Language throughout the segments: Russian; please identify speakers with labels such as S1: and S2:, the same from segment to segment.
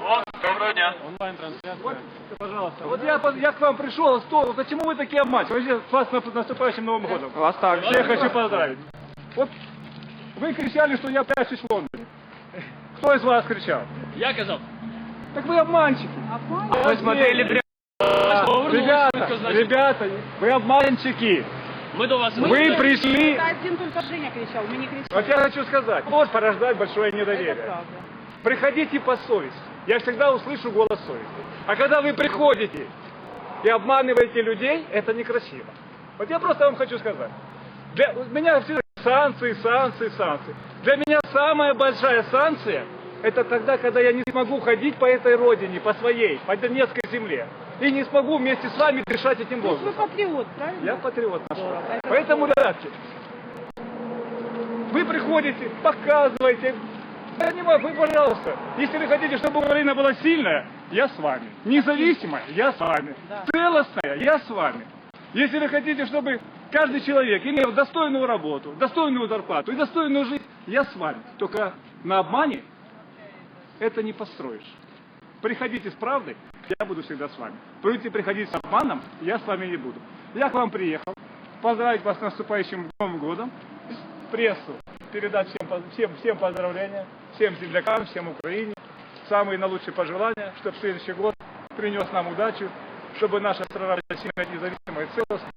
S1: О, доброго дня.
S2: Вот, пожалуйста. Вот я, я к вам пришел, что, почему вы такие обманщики? Вообще, с вас наступающим Новым годом.
S3: Вас так.
S2: Всех хочу поздравить. Вот вы кричали, что я прячусь в Лондоне. Кто из вас кричал?
S1: Я казав.
S2: Так вы обманщики.
S3: Вы смотрели прям.
S2: Ребята, ребята, вы обманщики.
S1: Ми до вас.
S2: Вы пришли...
S4: Один только Женя кричал, мы не кричали.
S2: Вот я хочу сказать, может порождать большое
S4: Это
S2: недоверие.
S4: правда.
S2: Приходите по совести. Я всегда услышу голос совести. А когда вы приходите и обманываете людей, это некрасиво. Вот я просто вам хочу сказать. Для меня всегда санкции, санкции, санкции. Для меня самая большая санкция это тогда, когда я не смогу ходить по этой родине, по своей, по Донецкой земле. И не смогу вместе с вами дышать этим
S4: То есть вы
S2: воздухом.
S4: патриот, правильно?
S2: Я патриот наш.
S4: Это
S2: Поэтому, ребятки, вы приходите, показываете. Вы, пожалуйста, если вы хотите, чтобы Украина была сильная, я с вами. Независимая, я с вами. Целостная, я с вами. Если вы хотите, чтобы каждый человек имел достойную работу, достойную зарплату и достойную жизнь, я с вами. Только на обмане это не построишь. Приходите с правдой, я буду всегда с вами. Будете приходить с обманом, я с вами не буду. Я к вам приехал, поздравить вас с наступающим Новым годом, прессу, передать всем, поз- всем, всем поздравления, всем землякам, всем Украине, самые наилучшие пожелания, чтобы следующий год принес нам удачу, чтобы наша страна была сильная, независимая и целостная,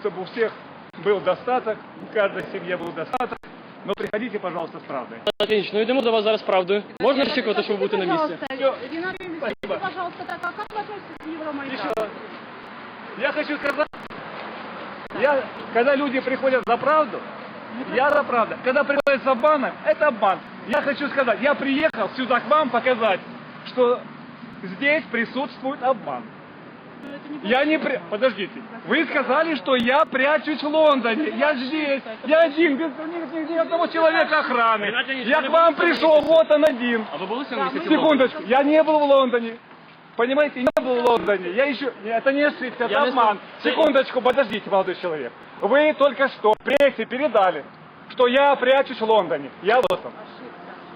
S2: чтобы у всех был достаток, у каждой семье был достаток. Но приходите, пожалуйста, с правдой.
S1: Латинич, ну йдемо до вас зараз правдою. Можна очікувати, що ви будете на місці?
S4: Пожалуйста, Ренат Юрьевич, скажите, пожалуйста, так, а как вы относитесь к Евромайдану?
S2: Еще раз. Я хочу сказать, я, когда люди приходят за правду, я за правду. Когда приходят с обманом, это обман. Я хочу сказать, я приехал сюда к вам показать, что здесь присутствует обман.
S4: Ну, это не
S2: Я не при... Подождите. Вы сказали, что я прячусь в Лондоне. Я здесь. Я один, без ни, ни- ни одного человека охраны.
S1: Ренат Леонидович,
S2: Я
S1: вы
S2: к
S1: не
S2: вам
S1: будете
S2: пришел, вот он один.
S1: А ви були сьогодні місяці?
S2: Секундочку, я не был в Лондоне. Понимаете, не был в Лондоне. Я еще... Это не ошибка, это
S1: Я не
S2: обман.
S1: знаю.
S2: Секундочку, подождите, молодой человек. Вы только что в прессе передали, что я прячусь в Лондоне. Я вот.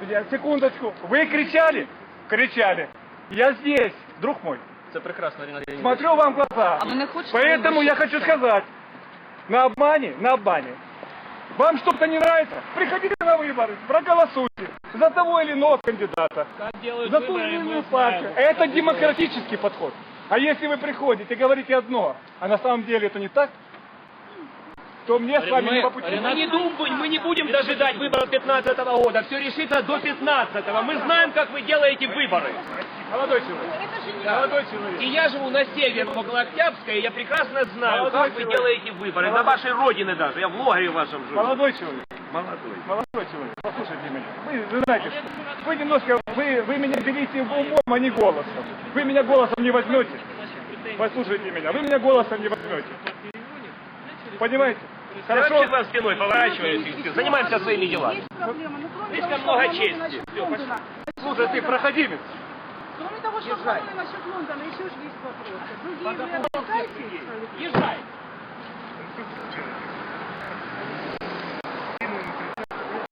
S2: Я- Секундочку. Вы кричали? Кричали. Я здесь, друг мой.
S1: Це прекрасно, Леонідович.
S2: Смотрю вам в глаза.
S4: А вы не хотите
S2: Поэтому я хочу сказать, на обмане, на обмане. Вам что-то не нравится? Приходите на выборы, проголосуйте за того или иного кандидата, за ту или иную партию. Это демократический подход. А если вы приходите и говорите одно, а на самом деле это не так, то мне с вами не по пути.
S5: Мы не, думаем, мы не будем дожидать выборов 15 года. Все решится до 15 -го. Мы знаем, как вы делаете выборы.
S2: Молодой человек,
S4: же не
S2: молодой человек.
S5: И я живу на север, около Октябрьска, и я прекрасно знаю,
S2: Молодой
S5: как вы
S2: человек.
S5: делаете выборы. На вашей родине даже. Я в лагере вашем живу.
S2: Молодой человек.
S5: Молодой.
S2: Молодой человек, послушайте меня. Вы, вы знаете, что вы немножко, вы, вы меня берите в умом, а не голосом. Вы меня голосом не возьмете. Послушайте меня, вы меня голосом не возьмете. Понимаете? Хорошо?
S5: вам спиной все. Занимаемся своими делами.
S4: Есть проблема. Ну, кроме
S5: Слишком
S4: того,
S5: много чести.
S2: Слушай, ты проходимец.
S4: Кроме того, что сказали насчет Лондона, еще же есть вопросы. Другие вы отвлекаете?
S5: Езжай.